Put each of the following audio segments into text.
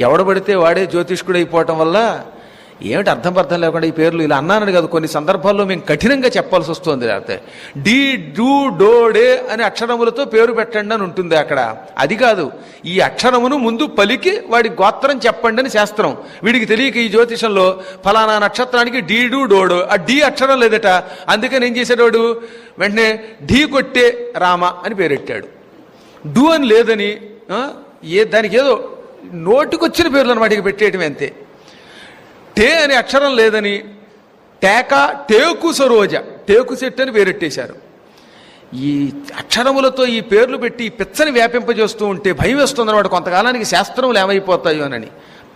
ఎవడబడితే వాడే జ్యోతిష్కుడు అయిపోవటం వల్ల ఏమిటి అర్థం అర్థం లేకుండా ఈ పేర్లు ఇలా అన్నానని కాదు కొన్ని సందర్భాల్లో మేము కఠినంగా చెప్పాల్సి వస్తుంది లేకపోతే డి డూ డో డే అనే అక్షరములతో పేరు పెట్టండి అని ఉంటుంది అక్కడ. అది కాదు ఈ అక్షరమును ముందు పలికి వాడి గోత్రం చెప్పండి అని శాస్త్రం. వీడికి తెలియక ఈ జ్యోతిషంలో ఫలానా నక్షత్రానికి డీ డూ డోడో ఆ డి అక్షరం లేదట. అందుకని ఏం చేసేటోడు? వెంటనే ఢీ కొట్టే రామ అని పేరెట్టాడు. డూ అని లేదని ఏ దానికి ఏదో నోటికొచ్చిన పేర్లు వాటికి ఇక పెట్టేయటం అంతే. టే అనే అక్షరం లేదని టేక టేకు సరోజ టేకు చెట్టు అని పేరెట్టేశారు. ఈ అక్షరములతో ఈ పేర్లు పెట్టి ఈ పిచ్చని వ్యాపింపజేస్తూ ఉంటే భయం వేస్తుందన్నమాట. కొంతకాలానికి శాస్త్రములు ఏమైపోతాయో అని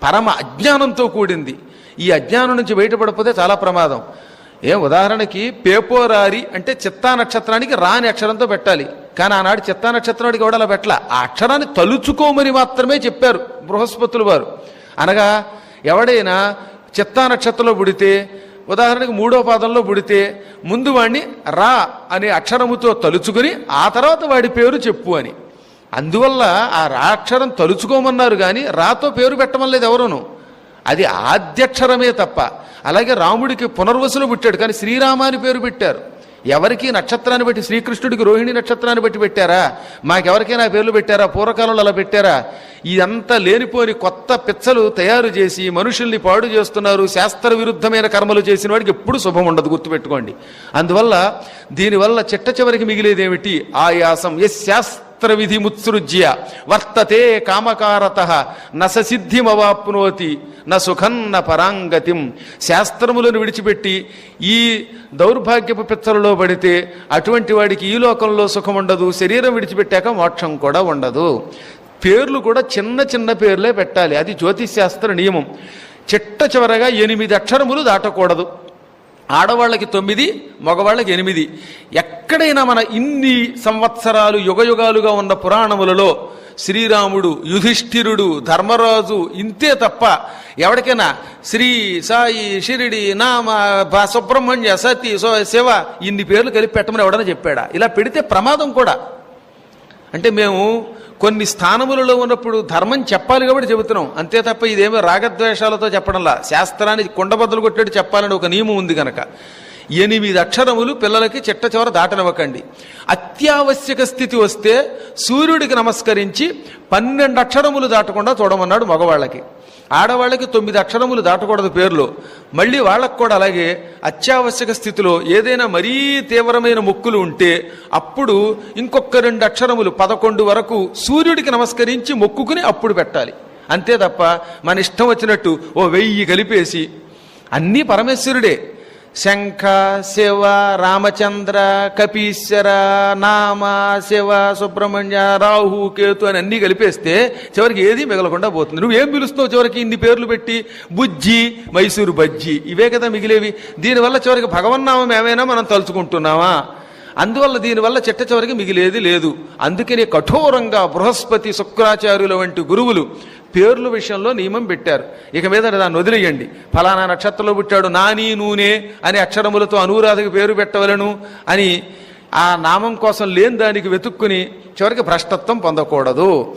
పరమ అజ్ఞానంతో కూడింది. ఈ అజ్ఞానం నుంచి బయటపడిపోతే చాలా ప్రమాదం. ఏం ఉదాహరణకి పేపోరారి అంటే చిత్తా నక్షత్రానికి రాని అక్షరంతో పెట్టాలి. కానీ ఆనాడు చిత్తా నక్షత్రానికి కూడా అలా పెట్టాల? ఆ అక్షరాన్ని తలుచుకోమని మాత్రమే చెప్పారు. బృహస్పతులు వారు. అనగా ఎవడైనా చిత్తా నక్షత్రంలో పుడితే ఉదాహరణకు మూడో పాదంలో పుడితే ముందు వాడిని రా అనే అక్షరముతో తలుచుకుని ఆ తర్వాత వాడి పేరు చెప్పు అని. అందువల్ల ఆ రా అక్షరం తలుచుకోమన్నారు కానీ రాతో పేరు పెట్టమలేదు ఎవరును. అది ఆద్యక్షరమే తప్ప. అలాగే రాముడికి పునర్వసులు పుట్టాడు కానీ శ్రీరామాని పేరు పెట్టారు. ఎవరికి నక్షత్రాన్ని బట్టి శ్రీకృష్ణుడికి రోహిణి నక్షత్రాన్ని బట్టి పెట్టారా? మాకెవరికైనా పేర్లు పెట్టారా? పూర్వకాలంలో అలా పెట్టారా? ఇదంతా లేనిపోని కొత్త పిచ్చలు తయారు చేసి మనుషుల్ని పాడు చేస్తున్నారు శాస్త్ర విరుద్ధమైన కర్మలు చేసిన వాడికి ఎప్పుడు శుభం ఉండదు గుర్తుపెట్టుకోండి. అందువల్ల దీనివల్ల చిట్ట చివరికి మిగిలేదేమిటి? ఆయాసం. ఎస్ శాస్త్ర విధి ముత్సృజ్య. వర్తతే కామకారత. నసిద్ధిమవాప్నోతి సిద్ధిమవాప్నోతి. న సుఖం న పరాంగతిం. శాస్త్రములను విడిచిపెట్టి ఈ దౌర్భాగ్యపు పిచ్చలలో పడితే అటువంటి వాడికి ఈ లోకంలో సుఖం ఉండదు శరీరం విడిచిపెట్టాక మోక్షం కూడా ఉండదు. పేర్లు కూడా చిన్న చిన్న పేర్లే పెట్టాలి. అది జ్యోతిశాస్త్ర నియమం. చిట్ట చివరగా ఎనిమిది అక్షరములు దాటకూడదు. ఆడవాళ్ళకి తొమ్మిది మగవాళ్ళకి ఎనిమిది. ఎక్కడైనా మన ఇన్ని సంవత్సరాలు యుగయుగాలుగా ఉన్న పురాణములలో శ్రీరాముడు యుధిష్ఠిరుడు ధర్మరాజు ఇంతే తప్ప ఎవరికైనా శ్రీ సాయి షిరిడి నామ సుబ్రహ్మణ్య సతి సో శివ ఇన్ని పేర్లు కలిపి పెట్టమని ఎవడన్నా చెప్పాడా? ఇలా పెడితే ప్రమాదం కూడా. అంటే మేము కొన్ని స్థానములలో ఉన్నప్పుడు ధర్మం చెప్పాలి కాబట్టి చెబుతున్నాం. అంతే తప్ప ఇదేమో రాగద్వేషాలతో చెప్పడంలా. శాస్త్రాన్ని కొండబద్దలు కొట్టేట్టు చెప్పాలని ఒక నియమం ఉంది కనుక ఎనిమిది అక్షరములు పిల్లలకి చిట్ట చివర దాటనివ్వకండి. అత్యావశ్యక స్థితి వస్తే సూర్యుడికి నమస్కరించి పన్నెండు అక్షరములు దాటకుండా చూడమన్నాడు మగవాళ్ళకి. ఆడవాళ్ళకి తొమ్మిది అక్షరములు దాటకూడదు పేర్లు. మళ్ళీ వాళ్ళకు కూడా అలాగే అత్యావశ్యక స్థితిలో ఏదైనా మరీ తీవ్రమైన మొక్కులు ఉంటే అప్పుడు ఇంకొక రెండు అక్షరములు పదకొండు వరకు సూర్యుడికి నమస్కరించి మొక్కుకుని అప్పుడు పెట్టాలి. అంతే తప్ప మన ఇష్టం వచ్చినట్టు ఓ వెయ్యి కలిపేసి అన్నీ పరమేశ్వరుడే. శంఖ శివ రామచంద్ర కపీశ్వర నామ శివ సుబ్రహ్మణ్య రాహు కేతు అని అన్నీ కలిపేస్తే చివరికి ఏది మిగలకుండా పోతుంది. నువ్వేం పిలుస్తావు చివరికి? ఇన్ని పేర్లు పెట్టి బుజ్జి మైసూరు బజ్జి. ఇవే కదా మిగిలేవి. దీనివల్ల చివరికి భగవన్నామం ఏమైనా మనం తలుచుకుంటున్నామా? అందువల్ల దీనివల్ల చిట్ట చివరికి మిగిలేది లేదు. అందుకనే కఠోరంగా బృహస్పతి శుక్రాచార్యుల వంటి గురువులు పేర్లు విషయంలో నియమం పెట్టారు. ఇక మీద దాన్ని వదిలేయండి. ఫలానా నక్షత్రంలో పుట్టాడు నాని నూనె అనే అక్షరములతో అనురాధకు పేరు పెట్టవలను అని ఆ నామం కోసం లేని దానికి వెతుక్కుని చివరికి భ్రష్టత్వం పొందకూడదు.